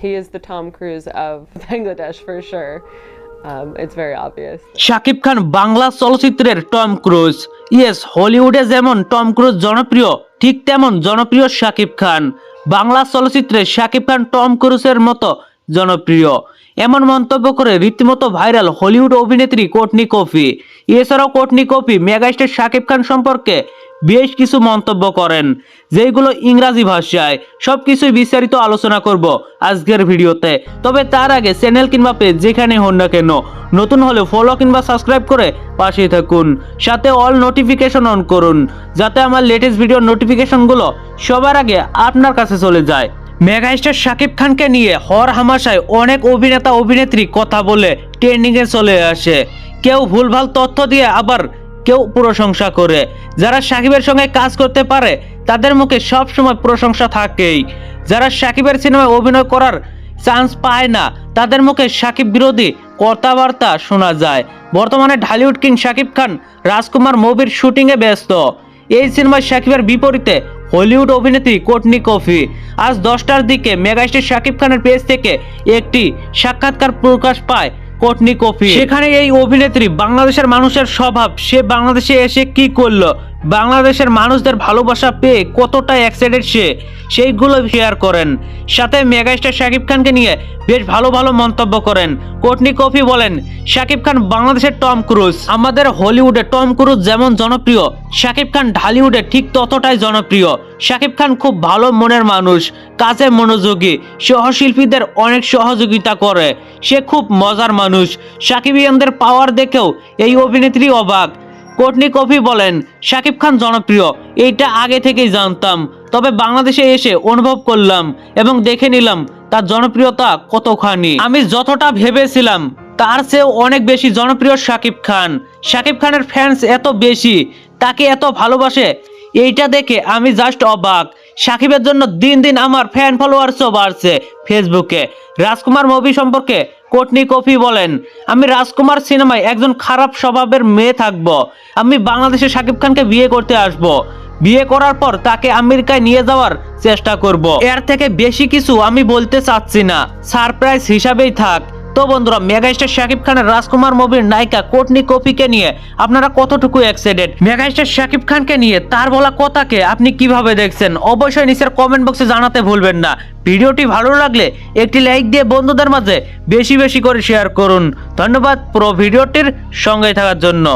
he is the Tom Cruise of Bangladesh for sure. Um, it's very obvious. Shakib Khan Bangla চলচ্চিত্রের Tom cruise yes হলিউডে যেমন Tom cruise জনপ্রিয় ঠিক তেমন জনপ্রিয় শাকিব খান বাংলা চলচ্চিত্রে শাকিব খান টম ক্রুজের মতো জনপ্রিয় এমন মন্তব্য করে রীতিমতো ভাইরাল হলিউড অভিনেত্রী কোটনি কফি এছাড়াও Courtney Coffey megastar Shakib Khan সম্পর্কে বেশ কিছু মন্তব্য করেন যেগুলো ইংরাজি ভাষায় সব সবকিছুই বিস্তারিত আলোচনা করব আজকের ভিডিওতে। তবে তার আগে চ্যানেল কিংবা পেজ যেখানে হন না কেন, নতুন হলে ফলো কিংবা সাবস্ক্রাইব করে পাশে থাকুন। সাথে অল নোটিফিকেশন অন করুন, যাতে আমার লেটেস্ট ভিডিওর নোটিফিকেশনগুলো সবার আগে আপনার কাছে চলে যায়। মেগাস্টার শাকিব খানকে নিয়ে হর হামাশায় অনেক অভিনেতা অভিনেত্রী কথা বলে ট্রেন্ডিংয়ে চলে আসে। কেউ ভুলভাল তথ্য দিয়ে আবার কেউ প্রশংসা করে। যারা সাকিবের সঙ্গে কাজ করতে পারে, তাদের মুখে সব সময় প্রশংসা থাকেই। যারা সাকিবের সিনেমায় অভিনয় করার চান্স পায় না, তাদের মুখে সাকিব বিরোধী কথাবার্তা শোনা যায়। বর্তমানে ঢালিউড কিং সাকিব খান, রাজকুমার মুভির শুটিংয়ে ব্যস্ত। এই সিনেমায় সাকিবের বিপরীতে হলিউড অভিনেত্রী কোটনি কফি। আজ দশটার দিকে মেগাস্টার শাকিব খানের পেজ থেকে একটি সাক্ষাৎকার প্রকাশ পায় কোটনি কফি। সেখানে এই অভিনেত্রী বাংলাদেশের মানুষের স্বভাব সে বাংলাদেশে এসে কি করল? বাংলাদেশের মানুষদের ভালোবাসা পেয়ে কতটা এক্সাইটেড সে, সেইগুলো শেয়ার করেন। সাথে মেগাস্টার শাকিব খানকে নিয়ে বেশ ভালো ভালো মন্তব্য করেন। কোটনি কফি বলেন, শাকিব খান বাংলাদেশের টম ক্রুজ। আমাদের হলিউডে টম ক্রুজ যেমন জনপ্রিয়, শাকিব খান ঢালিউডে ঠিক ততটাই জনপ্রিয়। শাকিব খান খুব ভালো মনের মানুষ, কাজে মনোযোগী, সহশিল্পীদের অনেক সহযোগিতা করে। সে খুব মজার মানুষ। সাকিবিয়ানদের পাওয়ার দেখেও এই অভিনেত্রী অবাক। কোটনি কফি বলেন, শাকিব খান জনপ্রিয়, এইটা আগে থেকেই জানতাম। তবে বাংলাদেশে এসে অনুভব করলাম এবং দেখে নিলাম তার জনপ্রিয়তা কতখানি। আমি যতটা ভেবেছিলাম, তার চেয়েও অনেক বেশি জনপ্রিয় শাকিব খান। শাকিব খানের ফ্যান্স এত বেশি, তাকে এত ভালোবাসে, এইটা দেখে আমি জাস্ট অবাক। সাকিবের জন্য দিন দিন আমার ফ্যান ফলোয়ার্সও বাড়ছে ফেসবুকে রাজকুমার মুভি সম্পর্কে কোটনি কফি বলেন, আমি রাজকুমার সিনেমায় একজন খারাপ স্বভাবের মেয়ে থাকব। আমি বাংলাদেশে শাকিব খানকে বিয়ে করতে আসব। বিয়ে করার পর তাকে আমেরিকায় নিয়ে যাওয়ার চেষ্টা করব। এর থেকে বেশি কিছু আমি বলতে চাচ্ছি না। সারপ্রাইজ হিসাবেই থাক। তো বন্ধুরা, মেগাস্টার শাকিব খানের, রাজকুমার মুভির নায়িকা কোটনি কপিকে নিয়ে আপনারা কতটুকু এক্সাইটেড মেগাস্টার শাকিব খানকে নিয়ে তার বলা কথাকে আপনি কীভাবে দেখছেন? অবশ্যই নিচের কমেন্ট বক্সে জানাতে ভুলবেন না। ভিডিওটি ভালো লাগলে একটি লাইক দিয়ে বন্ধুদের মাঝে বেশি বেশি করে শেয়ার করুন। ধন্যবাদ পুরো ভিডিওটির সঙ্গে থাকার জন্য।